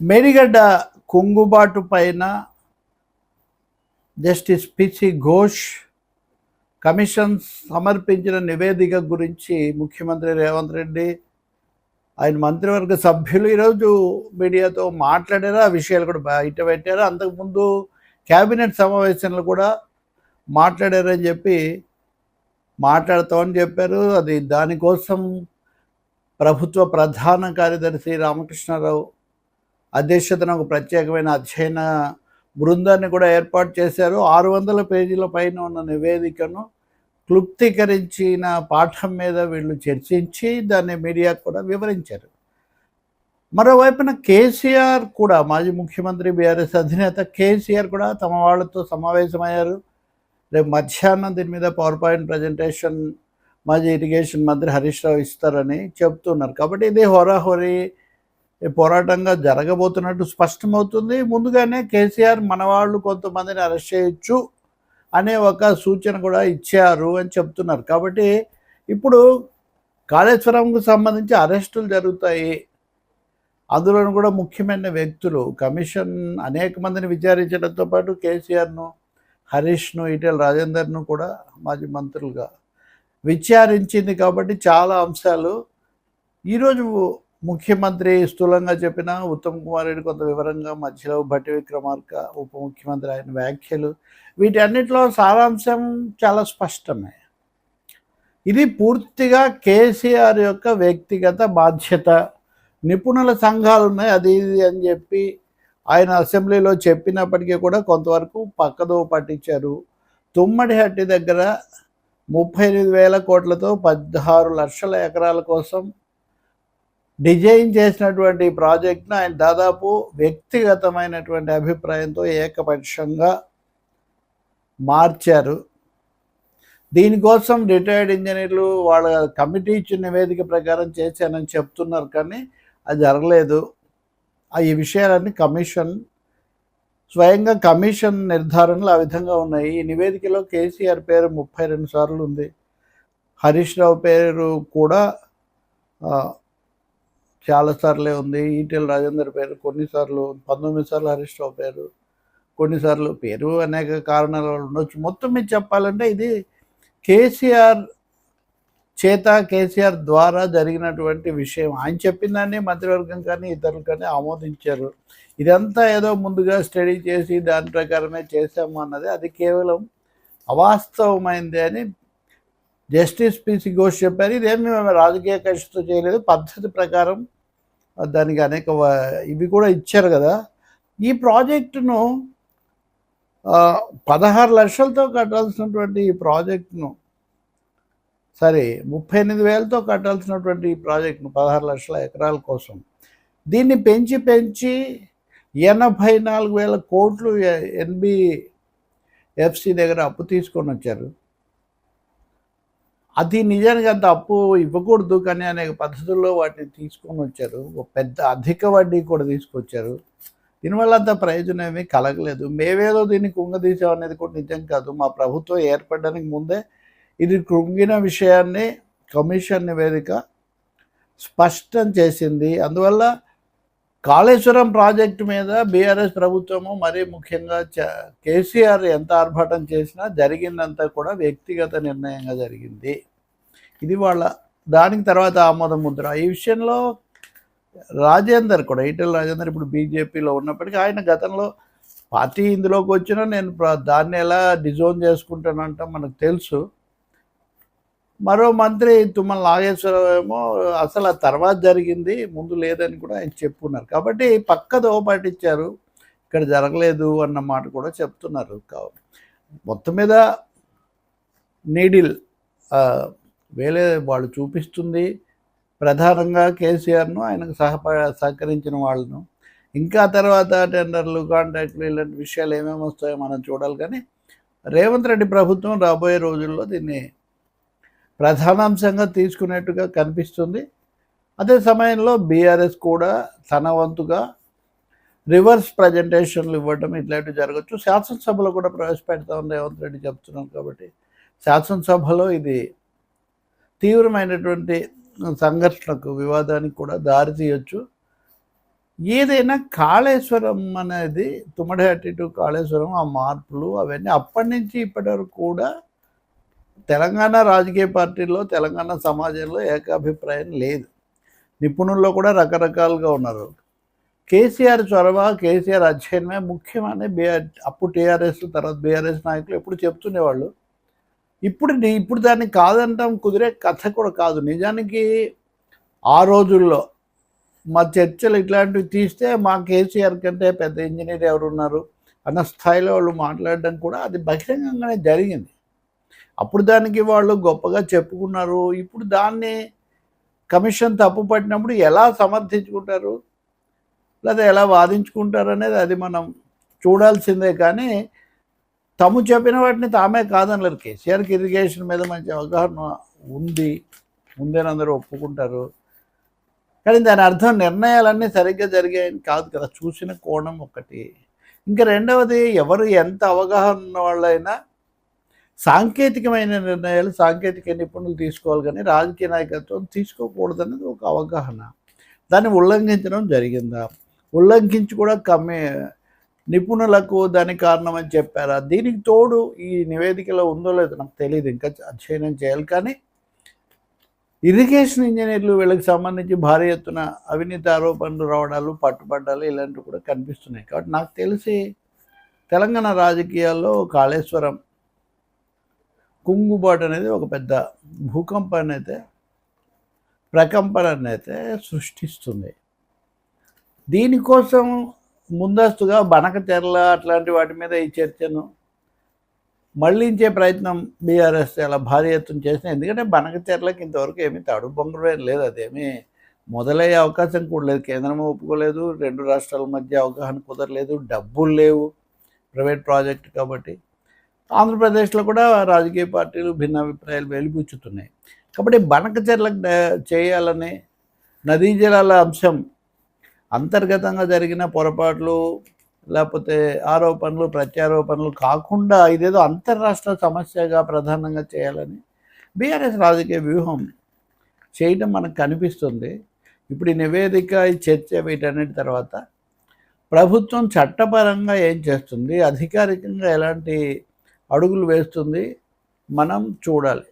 మేడిగడ్డ కుంగుబాటు పైన justice PC Ghosh commission సమర్పించిన నివేదిక గురించి ముఖ్యమంత్రి రేవంత్ రెడ్డి ఆయన మంత్రివర్గ సభ్యులు ఈరోజు మీడియాతో మాట్లాడారు. ఆ విషయాలు కూడా బయట పెట్టారు. అంతకుముందు క్యాబినెట్ సమావేశంలో కూడా మాట్లాడారని చెప్పి మాట్లాడతామని చెప్పారు. అది దానికోసం ప్రభుత్వ ప్రధాన కార్యదర్శి రామకృష్ణారావు అధ్యక్షతన ఒక ప్రత్యేకమైన అధ్యయన బృందాన్ని కూడా ఏర్పాటు చేశారు. ఆరు వందల పేజీల పైన ఉన్న నివేదికను క్లుప్తీకరించిన పాఠం మీద వీళ్ళు చర్చించి దాన్ని మీడియాకు కూడా వివరించారు. మరోవైపున కేసీఆర్ కూడా మాజీ ముఖ్యమంత్రి బీఆర్ఎస్ అధినేత కేసీఆర్ కూడా తమ వాళ్ళతో సమావేశమయ్యారు. రేపు మధ్యాహ్నం దీని మీద పవర్ పాయింట్ ప్రజెంటేషన్ మాజీ ఇరిగేషన్ మంత్రి హరీష్ రావు ఇస్తారని చెప్తున్నారు. కాబట్టి ఇది హోరాహోరీ పోరాటంగా జరగబోతున్నట్టు స్పష్టమవుతుంది. ముందుగానే కేసీఆర్ మనవాళ్ళు కొంతమందిని అరెస్ట్ చేయొచ్చు అనే ఒక సూచన కూడా ఇచ్చారు అని చెప్తున్నారు. కాబట్టి ఇప్పుడు కాళేశ్వరంకు సంబంధించి అరెస్టులు జరుగుతాయి. అందులోనూ కూడా ముఖ్యమైన వ్యక్తులు కమిషన్ అనేక మందిని విచారించడంతో పాటు కేసీఆర్ను హరీష్ను ఈటెల రాజేందర్ను కూడా మాజీ మంత్రులుగా విచారించింది. కాబట్టి చాలా అంశాలు ఈరోజు ముఖ్యమంత్రి స్థూలంగా చెప్పిన ఉత్తమ్ కుమార్ రెడ్డి కొంత వివరంగా మధ్యలో భట్టి విక్రమార్క ఉప ముఖ్యమంత్రి ఆయన వ్యాఖ్యలు. వీటన్నిటిలో సారాంశం చాలా స్పష్టమే. ఇది పూర్తిగా కేసీఆర్ యొక్క వ్యక్తిగత బాధ్యత. నిపుణుల సంఘాలు ఉన్నాయి అది ఇది అని చెప్పి ఆయన అసెంబ్లీలో చెప్పినప్పటికీ కూడా కొంతవరకు పక్కదో పట్టించారు. తుమ్మడిహట్టి దగ్గర ముప్పై ఎనిమిది వేల కోట్లతో పదహారు లక్షల ఎకరాల కోసం డిజైన్ చేసినటువంటి ప్రాజెక్ట్ను ఆయన దాదాపు వ్యక్తిగతమైనటువంటి అభిప్రాయంతో ఏకపక్షంగా మార్చారు. దీనికోసం రిటైర్డ్ ఇంజనీర్లు వాళ్ళ కమిటీ ఇచ్చిన నివేదిక ప్రకారం చేశానని చెప్తున్నారు కానీ అది జరగలేదు. ఆ ఈ విషయాలన్నీ కమిషన్ స్వయంగా కమిషన్ నిర్ధారణలు ఆ విధంగా ఉన్నాయి. ఈ నివేదికలో కేసీఆర్ పేరు ముప్పై రెండు సార్లు ఉంది. హరీష్ రావు పేరు కూడా చాలాసార్లే ఉంది. ఈటెల రాజేందర్ పేరు కొన్నిసార్లు పంతొమ్మిది సార్లు హరీష్ రావు పేరు కొన్నిసార్లు పేరు అనేక కారణాలు వల్ల ఉండొచ్చు. మొత్తం మీద చెప్పాలంటే ఇది కేసీఆర్ చేత కేసీఆర్ ద్వారా జరిగినటువంటి విషయం. ఆయన చెప్పిన దాన్ని మంత్రివర్గం కానీ ఇతరులు కానీ ఆమోదించారు. ఇదంతా ఏదో ముందుగా స్టడీ చేసి దాని ప్రకారమే చేశాము అన్నది అది కేవలం అవాస్తవమైంది అని జస్టిస్ పిసి ఘోష్ చెప్పారు. ఇదేమి మేము రాజకీయ కక్షతో చేయలేదు. పద్ధతి ప్రకారం దానికి అనేక ఇవి కూడా ఇచ్చారు కదా. ఈ ప్రాజెక్టును పదహారు లక్షలతో కట్టాల్సినటువంటి ఈ ప్రాజెక్టును సరే ముప్పై ఎనిమిది వేలతో కట్టాల్సినటువంటి ఈ ప్రాజెక్టును పదహారు లక్షల ఎకరాల కోసం దీన్ని పెంచి పెంచి ఎనభై నాలుగు వేల కోట్లు ఎన్బిఎఫ్సి దగ్గర అప్పు తీసుకొని వచ్చారు. అది నిజానికి అంత అప్పు ఇవ్వకూడదు కానీ అనేక పద్ధతుల్లో వాటిని తీసుకొని వచ్చారు. ఒక పెద్ద అధిక వడ్డీ కూడా తీసుకొచ్చారు. దీనివల్ల అంత ప్రయోజనం ఏమీ కలగలేదు. మేమేదో దీన్ని కుంగదీసాం అనేది కూడా నిజం కాదు. మా ప్రభుత్వం ఏర్పడడానికి ముందే ఇది కృంగిన విషయాన్ని కమిషన్ నివేదిక స్పష్టం చేసింది. అందువల్ల కాళేశ్వరం ప్రాజెక్టు మీద బీఆర్ఎస్ ప్రభుత్వము మరీ ముఖ్యంగా చ- కేసీఆర్ ఎంత ఆర్భాటం చేసినా జరిగిందంతా కూడా వ్యక్తిగత నిర్ణయంగా జరిగింది. ఇది వాళ్ళ దానికి తర్వాత ఆమోద ముద్ర. ఈ విషయంలో రాజేందర్ కూడా ఈటెల రాజేందర్ ఇప్పుడు బీజేపీలో ఉన్నప్పటికీ ఆయన గతంలో పార్టీ ఇందులోకి వచ్చినా నేను దాన్ని ఎలా డిజోన్ చేసుకుంటానంట మనకు తెలుసు. మరో మంత్రి తుమ్మల నాగేశ్వరరావు ఏమో అసలు ఆ తర్వాత జరిగింది ముందు లేదని కూడా ఆయన చెప్పున్నారు. కాబట్టి పక్కదో పట్టించారు. ఇక్కడ జరగలేదు అన్న మాట కూడా చెప్తున్నారు. కాబట్టి మొత్తం మీద నీడిల్ వేలే వాళ్ళు చూపిస్తుంది. ప్రధానంగా కేసీఆర్ను ఆయనకు సహప సహకరించిన వాళ్ళను. ఇంకా తర్వాత టెండర్లు కాంట్రాక్ట్లు ఇలాంటి విషయాలు ఏమేమి వస్తాయో మనం చూడాలి. కానీ రేవంత్ రెడ్డి ప్రభుత్వం రాబోయే రోజుల్లో దీన్ని ప్రధానాంశంగా తీసుకునేట్టుగా కనిపిస్తుంది. అదే సమయంలో బీఆర్ఎస్ కూడా తన వంతుగా రివర్స్ ప్రజెంటేషన్లు ఇవ్వడం ఇట్లాంటివి జరగచ్చు. శాసనసభలో కూడా ప్రవేశపెడతామని రేవంత్ రెడ్డి చెప్తున్నాం కాబట్టి శాసనసభలో ఇది తీవ్రమైనటువంటి సంఘర్షణకు వివాదానికి కూడా దారి తీయొచ్చు. ఏదైనా కాళేశ్వరం అనేది తుమ్మడి అటు కాళేశ్వరం ఆ మార్పులు అవన్నీ అప్పటి నుంచి ఇప్పటి వరకు కూడా తెలంగాణ రాజకీయ పార్టీల్లో తెలంగాణ సమాజంలో ఏకాభిప్రాయం లేదు. నిపుణుల్లో కూడా రకరకాలుగా ఉన్నారు. కేసీఆర్ చొరవ కేసీఆర్ అధ్యయనమే ముఖ్యమని బీఆర్ అప్పుడు టీఆర్ఎస్ తర్వాత బీఆర్ఎస్ నాయకులు ఎప్పుడు చెప్తుండేవాళ్ళు. ఇప్పుడు ఇప్పుడు దాన్ని కాదంటాం కుదిరే కథ కూడా కాదు. నిజానికి ఆ రోజుల్లో మా చర్చలు ఇట్లాంటివి తీస్తే మా కేసీఆర్ కంటే పెద్ద ఇంజనీర్ ఎవరున్నారు అన్న స్థాయిలో వాళ్ళు మాట్లాడడం కూడా అది బహిరంగంగానే జరిగింది. అప్పుడు దానికి వాళ్ళు గొప్పగా చెప్పుకున్నారు. ఇప్పుడు దాన్ని కమిషన్ తప్పు పట్టినప్పుడు ఎలా సమర్థించుకుంటారు? లేదా ఎలా వాదించుకుంటారు అనేది అది మనం చూడాల్సిందే కానీ తాము చెప్పిన వాటిని తామే కాదనలేరు. కేసీఆర్కి ఇరిగేషన్ మీద మంచి అవగాహన ఉంది. ఉందని అందరూ ఒప్పుకుంటారు. కానీ దాని అర్థం నిర్ణయాలన్నీ సరిగ్గా జరిగాయని కాదు కదా. చూసిన కోణం ఒకటి. ఇంకా రెండవది ఎవరు ఎంత అవగాహన ఉన్న వాళ్ళైనా సాంకేతికమైన నిర్ణయాలు సాంకేతిక నిపుణులు తీసుకోవాలి కానీ రాజకీయ నాయకత్వం తీసుకోకూడదనేది ఒక అవగాహన. దాన్ని ఉల్లంఘించడం జరిగిందా? ఉల్లంఘించి కూడా కమ్మే నిపుణులకు దానికి కారణమని చెప్పారా? దీనికి తోడు ఈ నివేదికలో ఉందో లేదో నాకు తెలియదు ఇంకా అధ్యయనం చేయాలి. కానీ ఇరిగేషన్ ఇంజనీర్లు వీళ్ళకి సంబంధించి భారీ ఎత్తున అవినీతి ఆరోపణలు రావడాలు పట్టుబడ్డాలు ఇలాంటివి కూడా కనిపిస్తున్నాయి. కాబట్టి నాకు తెలిసి తెలంగాణ రాజకీయాల్లో కాళేశ్వరం కుంగుబాటు అనేది ఒక పెద్ద భూకంపాన్ని అయితే ప్రకంపనని అయితే సృష్టిస్తుంది. దీనికోసం ముందస్తుగా బనక చర్ల అట్లాంటి వాటి మీద ఈ చర్చను మళ్ళించే ప్రయత్నం బీఆర్ఎస్ చాలా భారీ ఎత్తున చేసిన ఎందుకంటే బనకచెర్లకి ఇంతవరకు ఏమీ తడు బొంగరం లేదు. అదేమీ మొదలయ్యే అవకాశం కూడా లేదు. కేంద్రం ఒప్పుకోలేదు. రెండు రాష్ట్రాల మధ్య అవగాహన కుదరలేదు. డబ్బులు లేవు. ప్రైవేట్ ప్రాజెక్ట్ కాబట్టి ఆంధ్రప్రదేశ్లో కూడా రాజకీయ పార్టీలు భిన్న అభిప్రాయాలు వెలిపుచ్చుతున్నాయి కాబట్టి బనకచెర్లకు చేయాలని నదీ జలాల అంశం అంతర్గతంగా జరిగిన పొరపాట్లు లేకపోతే ఆరోపణలు ప్రత్యారోపణలు కాకుండా ఇదేదో అంతర్రాష్ట్ర సమస్యగా ప్రధానంగా చేయాలని బీఆర్ఎస్ రాజకీయ వ్యూహం చేయడం మనకు కనిపిస్తుంది. ఇప్పుడు ఈ నివేదిక ఈ చర్చ వీటన్నిటి తర్వాత ప్రభుత్వం చట్టపరంగా ఏం చేస్తుంది? అధికారికంగా ఎలాంటి అడుగులు వేస్తుంది. మనం చూడాలి.